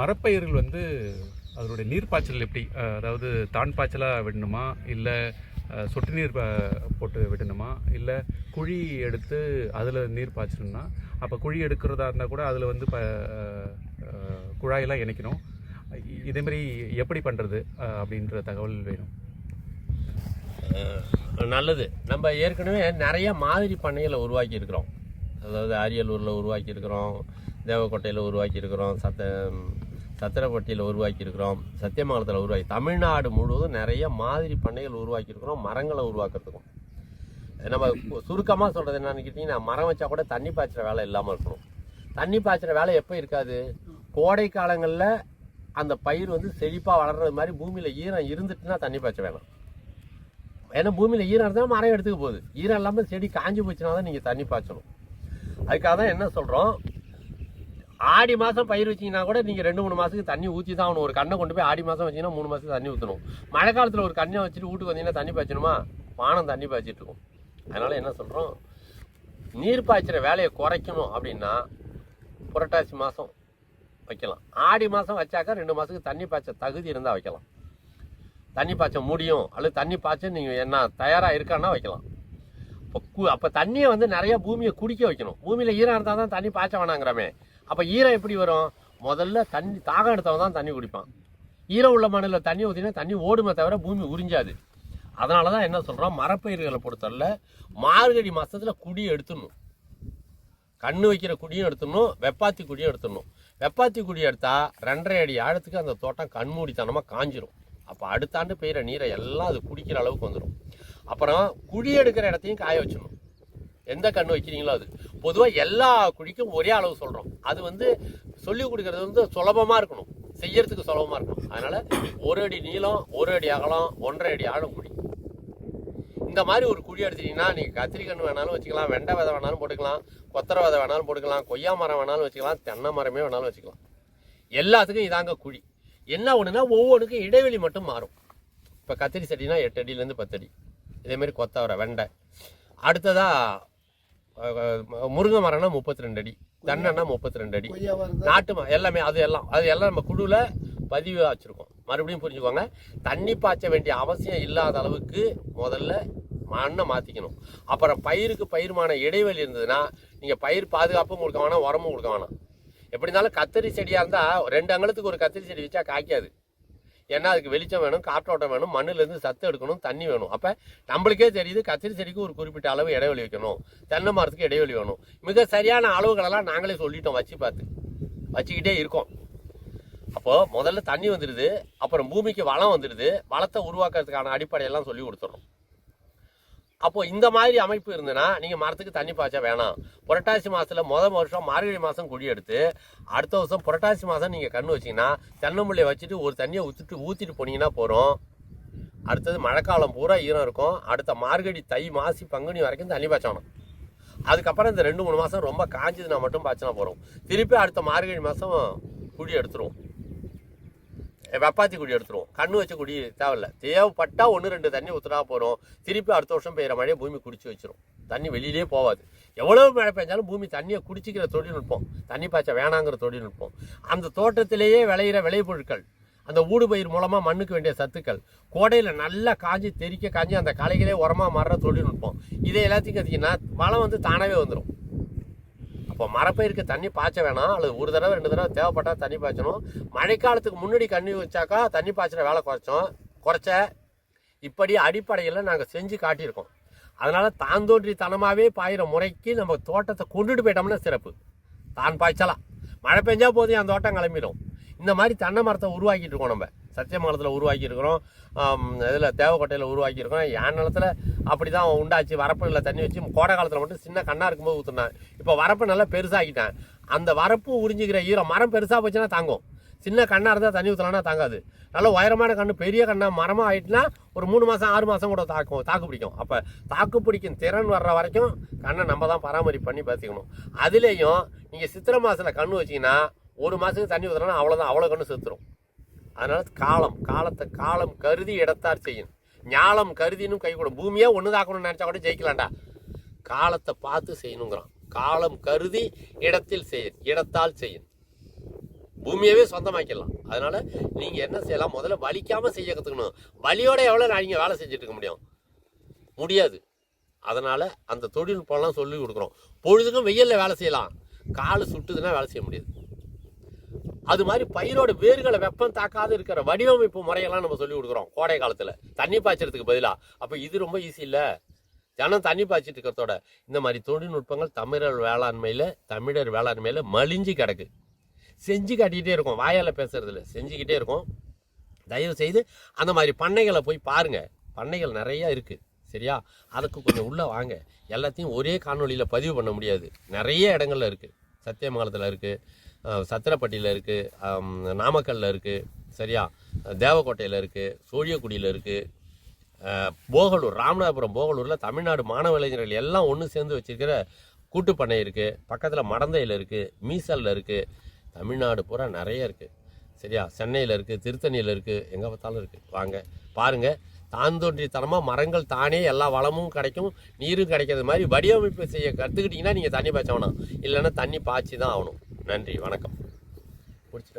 மரப்பயிர்கள் வந்து அதனுடைய நீர் பாய்ச்சல் எப்படி அதாவது தான் பாய்ச்சலாக விடணுமா? இல்லை சொட்டு நீர் போட்டு விடணுமா? இல்லை குழி எடுத்து அதில் நீர் பாய்ச்சணும்னா? அப்போ குழி எடுக்கிறதா இருந்தால் கூட அதில் வந்து ப குழாயெல்லாம் இணைக்கணும். இதேமாரி எப்படி பண்ணுறது அப்படின்ற தகவல் வேணும். நல்லது. நம்ம ஏற்கனவே நிறைய மாதிரி பண்ணைகளை உருவாக்கியிருக்கிறோம். அதாவது அரியலூரில் உருவாக்கியிருக்கிறோம். இருக்கிறோம் தேவக்கோட்டையில் உருவாக்கியிருக்கிறோம் சத்த சத்திரப்பட்டியில் உருவாக்கியிருக்கிறோம் சத்தியமங்கலத்தில் உருவாக்கி தமிழ்நாடு முழுவதும் நிறைய மாதிரி பண்ணைகள் உருவாக்கியிருக்கிறோம் மரங்களை உருவாக்குறதுக்கும். நம்ம சுருக்கமாக சொல்கிறது என்னன்னு கேட்டிங்கன்னா மரம் வச்சா கூட தண்ணி பாய்ச்சுற வேலை இல்லாமல் இருக்கணும். தண்ணி பாய்ச்சுற வேலை எப்போ இருக்காது? கோடை காலங்களில் அந்த பயிர் வந்து செழிப்பாக வளர்றது மாதிரி பூமியில் ஈரம் இருந்துட்டுனா தண்ணி பாய்ச்ச வேணாம். ஏன்னா பூமியில் ஈரம் இருந்தால் மரம் எடுத்துக்க போகுது. ஈரம் இல்லாமல் செடி காஞ்சி போச்சுனா தான் நீங்கள் தண்ணி பாய்ச்சணும். அதுக்காக தான் என்ன சொல்கிறோம் ஆடி மாதம் பயிர் வச்சீங்கன்னா கூட நீங்கள் ரெண்டு மூணு மாதத்துக்கு தண்ணி ஊற்றி தான் ஆகணும். ஒரு கண்ணை கொண்டு போய் ஆடி மாதம் வச்சிங்கன்னா மூணு மாதத்துக்கு தண்ணி ஊற்றணும் மழை காலத்தில் ஒரு கண்ணை வச்சுட்டு வீட்டுக்கு வந்தீங்கன்னா தண்ணி பாய்ச்சணுமா? வானம் தண்ணி பாய்ச்சிட்டு இருக்கும். அதனால் என்ன சொல்கிறோம் நீர் பாய்ச்சிற வேலையை குறைக்கணும் அப்படின்னா புரட்டாசி மாதம் வைக்கலாம். ஆடி மாதம் வச்சாக்கா ரெண்டு மாதத்துக்கு தண்ணி பாய்ச்ச தகுதி இருந்தால் வைக்கலாம். தண்ணி பாய்ச்ச முடியும். அல்லது தண்ணி பாய்ச்ச நீங்கள் என்ன தயாராக இருக்கான்னா வைக்கலாம். இப்போ கு அப்போ தண்ணியை வந்து நிறையா பூமியை குடிக்க வைக்கணும். பூமியில் ஈரம் இருந்தால் தான் தண்ணி பாய்ச்ச வேணாங்கிறமே. அப்போ ஈரம் எப்படி வரும்? முதல்ல தண்ணி தாகம் எடுத்தவன் தான் தண்ணி குடிப்பான். ஈரம் உள்ள மண்ணில் தண்ணி ஊற்றினா தண்ணி ஓடுமே தவிர பூமி உறிஞ்சாது. அதனால தான் என்ன சொல்கிறோம் மரப்பயிர்களை பொறுத்தவரை மார்கழி மாதத்தில் குடி எடுத்துடணும். கண்ணு வைக்கிற குடியும் எடுத்துடணும் வெப்பாத்தி குடியும் எடுத்துடணும். வெப்பாத்தி குடி எடுத்தால் ரெண்டரை அடி ஆழத்துக்கு அந்த தோட்டம் கண்மூடித்தனமாக காஞ்சிரும். அப்போ அடுத்த ஆண்டு பெய்கிற நீரை எல்லாம் அது குடிக்கிற அளவுக்கு வந்துடும் அப்புறம் குழி எடுக்கிற இடத்தையும் காய வச்சிடணும். எந்த கண்ணு வைக்கிறீங்களோ அது. பொதுவாக எல்லா குழிக்கும் ஒரே அளவு சொல்கிறோம் அது வந்து சொல்லி கொடுக்கறது வந்து சுலபமாக இருக்கணும். செய்யறதுக்கு சுலபமாக இருக்கணும். அதனால் ஒரு அடி நீளம் ஒரு அடி அகலம் ஒன்றரை அடி ஆழம் குழி. இந்த மாதிரி ஒரு குழி எடுத்துட்டீங்கன்னா நீங்கள் கத்திரிக்கன்று வேணாலும் வச்சுக்கலாம் வெண்டை விதை வேணாலும் போட்டுக்கலாம் கொத்தரை விதை வேணாலும் போட்டுக்கலாம் கொய்யா மரம் வேணாலும் வச்சுக்கலாம் தென்னை மரமே வேணாலும் வச்சுக்கலாம். எல்லாத்துக்கும் இதாங்க குழி. என்ன ஒன்றுனா ஒவ்வொன்றுக்கும் இடைவெளி மட்டும் மாறும். இப்போ கத்திரி செடினா எட்டு அடியிலேருந்து பத்து அடி. இதேமாரி கொத்தவரை வெண்டை. அடுத்ததாக முருங்கை மரம்னா முப்பத்தி ரெண்டு அடி. தென்னைனா முப்பத்தி ரெண்டு அடி நாட்டு ம- எல்லாமே அது எல்லாம் அது எல்லாம் நம்ம குழுவில் பதிவு வச்சுருக்கோம். மறுபடியும் புரிஞ்சுக்கோங்க. தண்ணி பாய்ச்ச வேண்டிய அவசியம் இல்லாத அளவுக்கு முதல்ல மண்ணை மாற்றிக்கணும் அப்புறம் பயிருக்கு பயிருமான இடைவெளி இருந்ததுன்னா நீங்கள் பயிர் பாதுகாப்பும் கொடுக்க வேணாம் உரமும் கொடுக்க வேணாம். எப்படி இருந்தாலும் கத்திரி செடியாக இருந்தால் ரெண்டு அங்கலத்துக்கு ஒரு கத்திரி செடி வச்சா காய்க்காது. ஏன்னா அதுக்கு வெளிச்சம் வேணும் காற்றோட்டம் வேணும் மண்ணுலேருந்து சத்து எடுக்கணும் தண்ணி வேணும். அப்போ நம்மளுக்கே தெரியுது கத்திரி செடிக்கு ஒரு குறிப்பிட்ட அளவு இடைவெளி வைக்கணும். தென்னை மரத்துக்கு இடைவெளி வேணும். மிக சரியான அளவுகளெல்லாம் நாங்களே சொல்லிட்டோம் வச்சு பார்த்து. வச்சுக்கிட்டே இருக்கோம். அப்போது முதல்ல தண்ணி வந்துடுது அப்புறம் பூமிக்கு வளம் வந்துடுது வளத்தை உருவாக்குறதுக்கான அடிப்படையெல்லாம் சொல்லி கொடுத்துட்றோம் அப்போ இந்த மாதிரி அமைப்பு இருந்ததுன்னா நீங்கள் மரத்துக்கு தண்ணி பாய்ச்ச வேணாம். புரட்டாசி மாதத்தில் முதல் வருஷம் மார்கழி மாதம் குடி எடுத்து அடுத்த வருஷம் புரட்டாசி மாதம் நீங்கள் கண்ணு வச்சீங்கன்னா தென்னம்பிள்ளை வச்சுட்டு ஒரு தண்ணியை ஊற்றிட்டு ஊற்றிட்டு போனீங்கன்னா போகிறோம் அடுத்தது மழைக்காலம் பூரா ஈரம் இருக்கும். அடுத்த மார்கழி தை மாசி பங்குனி வரைக்கும் தண்ணி பாய்ச்சணும். அதுக்கப்புறம் இந்த ரெண்டு மூணு மாதம் ரொம்ப காஞ்சதுன்னா மட்டும் பாய்ச்சினா போகிறோம் திருப்பி அடுத்த மார்கழி மாதம் குடி எடுத்துருவோம். வெப்பாத்தி குடி எடுத்துருவோம். கண்ணு வச்ச குடி தேவையில்ல. தேவைப்பட்டா ஒன்று ரெண்டு தண்ணி ஊற்றுனா போகிறோம் திருப்பி அடுத்த வருஷம் பெய்கிற மழையை பூமி குடிச்சு வச்சிரும். தண்ணி வெளியிலே போகாது எவ்வளவு மழை பெஞ்சாலும் பூமி தண்ணியை குடிச்சிக்கிற தொழில்நுட்பம் தண்ணி பாய்ச்ச வேணாங்கிற தொழில்நுட்பம் அந்த தோட்டத்திலேயே விளையிற விளைபொருட்கள் அந்த ஊடுபயிர் மூலமாக மண்ணுக்கு வேண்டிய சத்துக்கள் கோடையில் நல்லா காஞ்சி தெறிக்க காஞ்சி அந்த களைகளே உரமாக மாறுற தொழில்நுட்பம் இதை எல்லாத்தையும் கத்திக்கிங்கன்னா மழை வந்து தானாகவே வந்துடும் இப்போ மரப்பயிருக்கு தண்ணி பாய்ச்ச வேணாம் அல்லது ஒரு தடவை ரெண்டு தடவை தேவைப்பட்டால் தண்ணி பாய்ச்சணும். மழைக்காலத்துக்கு முன்னாடி கண்ணி வச்சாக்கா தண்ணி பாய்ச்சின வேலை குறைச்சோம் குறைச்ச இப்படி அடிப்படையில் நாங்கள் செஞ்சு காட்டியிருக்கோம். அதனால் தாந்தோன்றி தனமாகவே பாயிற முறைக்கு நம்ம தோட்டத்தை கொண்டுட்டு போயிட்டோம்னா சிறப்பு. தான் பாய்ச்சலாம். மழை பெஞ்சால் போதும் அந்த தோட்டம் கிளம்பிடும். இந்த மாதிரி தென்னை மரத்தை உருவாக்கிட்டு இருக்கோம் நம்ம. சத்தியமங்கலத்தில் உருவாக்கியிருக்கிறோம். இதில் தேவக்கோட்டையில் உருவாக்கியிருக்கோம் என் நிலத்தில் அப்படி தான் உண்டாச்சு. வரப்புல தண்ணி வச்சு கோடை காலத்தில் மட்டும் சின்ன கண்ணாக இருக்கும்போது ஊற்றுனேன் இப்போ வரப்பு நல்லா பெருசாகிட்டேன் அந்த வரப்பு உறிஞ்சிக்கிற ஈரம் மரம் பெருசாக போச்சுன்னா தாங்கும். சின்ன கண்ணாக இருந்தால் தண்ணி ஊற்றலாம்னா தாங்காது. நல்ல உயரமான கண்ணு பெரிய கண்ணாக மரமாக ஆயிட்டுனா ஒரு மூணு மாதம் ஆறு மாதம் கூட தாக்கும் தாக்கு பிடிக்கும். அப்போ தாக்கு பிடிக்கும் திறன் வர்ற வரைக்கும் கண்ணை நம்ம தான் பராமரிப்பு பண்ணி பார்த்துக்கணும். அதுலேயும் நீங்கள் சித்திரை மாதத்தில் கண்ணு வச்சிங்கன்னா ஒரு மாதத்துக்கு தண்ணி ஊற்றலாம் அவ்வளோதான் அவ்வளோ கண்ணு செத்துரும். அதனால் காலம் காலத்தை காலம் கருதி இடத்தார் செய்யும். ஞாலம் கருதினும் கை கூட பூமியே ஒன்று தாக்கணும்னு நினச்சா கூட ஜெயிக்கலாம்டா. காலத்தை பார்த்து செய்யணுங்கிறான். காலம் கருதி இடத்தில் செய்யணும் இடத்தால் செய்யும் பூமியவே சொந்தமாக்கிடலாம். அதனால் நீங்கள் என்ன செய்யலாம்? முதல்ல வலிக்காமல் செய்ய கற்றுக்கணும் வலியோட எவ்வளோ நீங்கள் வேலை செஞ்சுட்டு இருக்க முடியும்? முடியாது. அதனால் அந்த தொழில்நுட்பம்லாம் சொல்லி கொடுக்குறோம். பொழுதுக்கும் வெயில்ல வேலை செய்யலாம். கால் சுட்டுதுன்னா வேலை செய்ய முடியாது. அது மாதிரி பயிரோட வேர்களை வெப்பம் தாக்காது இருக்கிற வடிவமைப்பு முறையெல்லாம் நம்ம சொல்லி கொடுக்குறோம் கோடை காலத்தில். தண்ணி பாய்ச்சறதுக்கு பதிலாக அப்போ இது ரொம்ப ஈஸி இல்லை. ஜனம் தண்ணி பாய்ச்சிட்டு இருக்கிறதோட இந்த மாதிரி தொழில்நுட்பங்கள் தமிழர் வேளாண்மையில் தமிழர் வேளாண்மையில் மலிஞ்சு கிடக்கு. செஞ்சு காட்டிக்கிட்டே இருக்கும். வாயால் பேசுறதில்ல செஞ்சுக்கிட்டே இருக்கும். தயவு செய்து அந்த மாதிரி பண்ணைகளை போய் பாருங்கள் பண்ணைகள் நிறையா இருக்குது சரியா? அதுக்கு கொஞ்சம் உள்ளே வாங்க. எல்லாத்தையும் ஒரே காணொலியில் பதிவு பண்ண முடியாது. நிறைய இடங்கள்ல இருக்குது சத்தியமங்கலத்தில் இருக்குது சத்திரப்பட்டியில் இருக்குது நாமக்கல்லில் நாமக்கல்ல சரியா? தேவக்கோட்டையில் இருக்குது சோழியக்குடியில் இருக்குது போகலூர் ராமநாதபுரம் போகலூரில் தமிழ்நாடு மாணவ இளைஞர்கள் எல்லாம் ஒன்று சேர்ந்து வச்சிருக்கிற கூட்டுப்பண்ணை இருக்குது பக்கத்தில் மடந்தையில் இருக்குது மீசல்ல இருக்குது தமிழ்நாடு பூரா நிறைய இருக்குது சரியா? சென்னையில் இருக்குது திருத்தணியில் இருக்குது எங்கே பார்த்தாலும் இருக்குது வாங்க பாருங்கள் தாந்தோன்றித்தனமாக மரங்கள் தானே எல்லா வளமும் கிடைக்கும் நீரும் கிடைக்கிறது மாதிரி வடிவமைப்பு செய்ய கற்றுக்கிட்டிங்கன்னா நீங்கள் தண்ணி பாய்ச்ச வேணாம். இல்லைன்னா தண்ணி பாய்ச்சி தான் ஆகணும். நன்றி வணக்கம். முடிச்சிட்டு